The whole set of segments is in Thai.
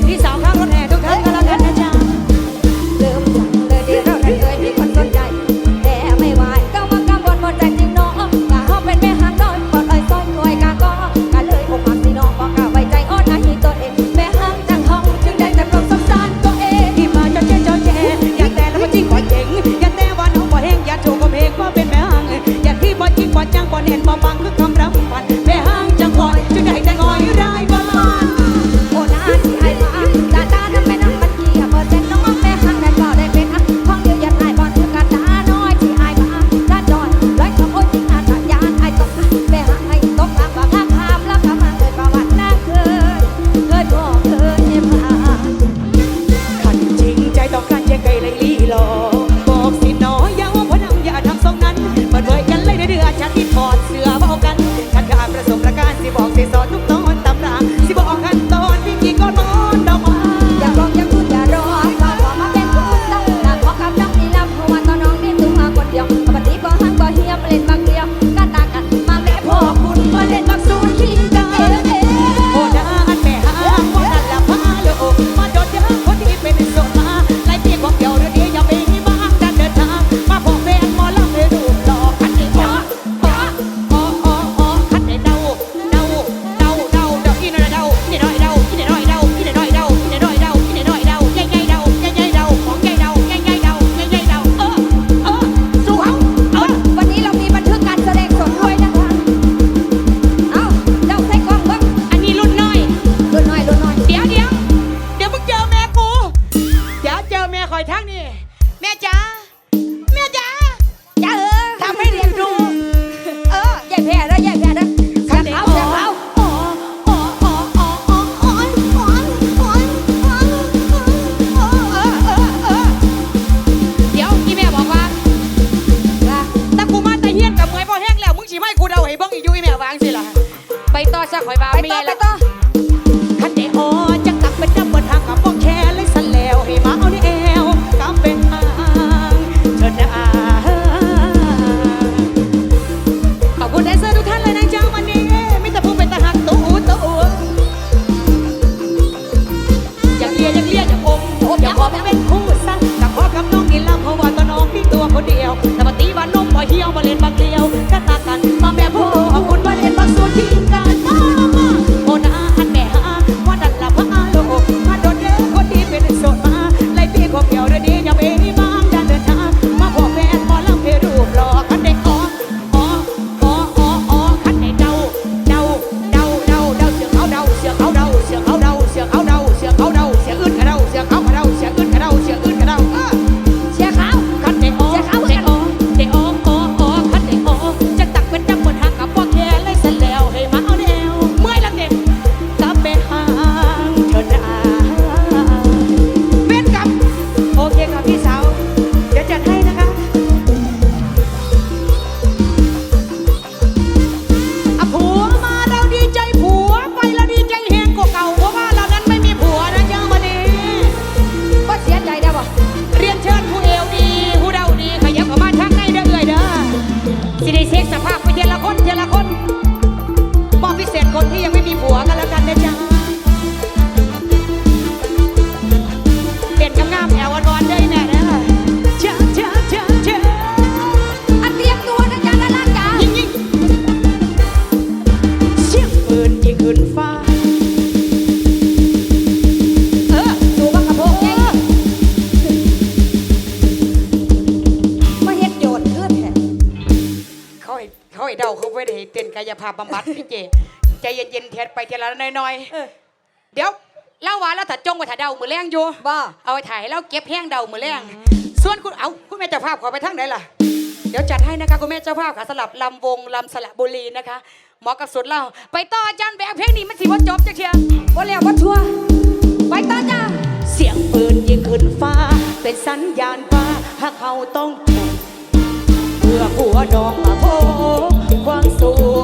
feliz Hallelujah ภาพบำบัดพี่เจใจเย็นๆเทสไปเทสละน้อยเออ ๆ เดี๋ยวเล่าว่าเราถัดจงไว้ถัดเดามือแรงอยู่บ่เอาไปถ่ายให้เราเก็บแห้งเดามือแรงส่วนคุณเอาคุณแม่เจ้าภาพขอไปทางไหนล่ะ เดี๋ยวจัดให้นะคะคุณแม่เจ้าภาพค่ะสลับลำวงลำสระบุรีนะคะหมอกับสุดเล่าไปต่ออาจันแบกเพลงนี้มันสิว่าจบจะเชียร์บ่แล้วบ่ทัวไปต่อจ้าเสียงปืนยิงขึ้นฟ้า เป็นสัญญาณว่าหากเขาต้องจบเพื่อหัวดอกมาโพกความสัว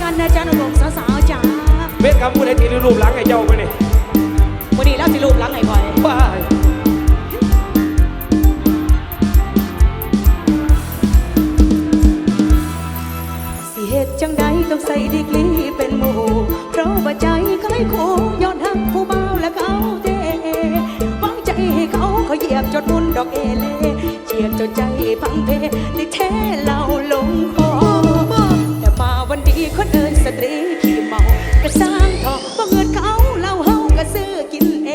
กันนะจ๊ะหนุ่มสาวจ๋าเม็ดคำพูดให้ตีรูปหลังไอ้เจ้าไปนี่วันนี้แล้วสิรูปหลังไอ้บอยว้ายสิเหตุจังใดต้องใส่ดีกรีเป็นหมู่เพราะว่าใจใครโคงย้อนหักผู้เบาและเขาเทวังใจให้เขาเขาเหยียบจนมุนดอกเอเล่เจียบจนใจพังเพลิดแท้เราลงคีคนเดินสตรีขี่เมากระซ้งทองบ่เงินเขาเล่าเฮากระซื้อกินเอ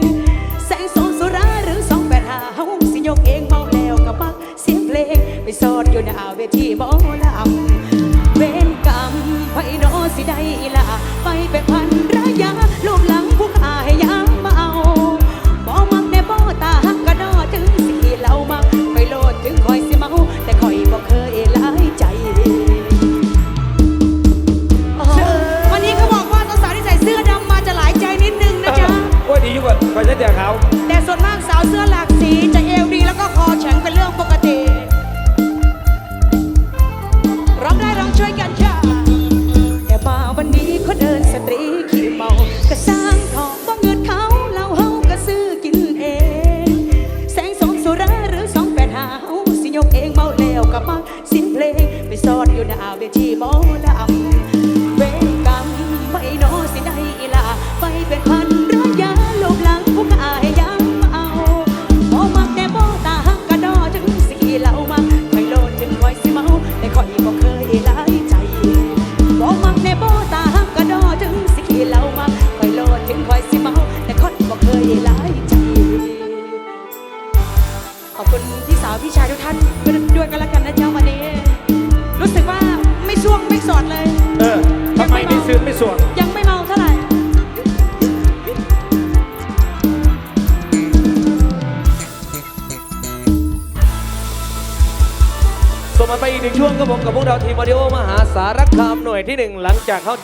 ง แสงสองสุราหรือสองแปดหาเฮาสิยกเองเมาแล้วก็มักเสียงเพลง ไปซอดอยู่ในอาเวที ที่หนึ่งหลังจากเขา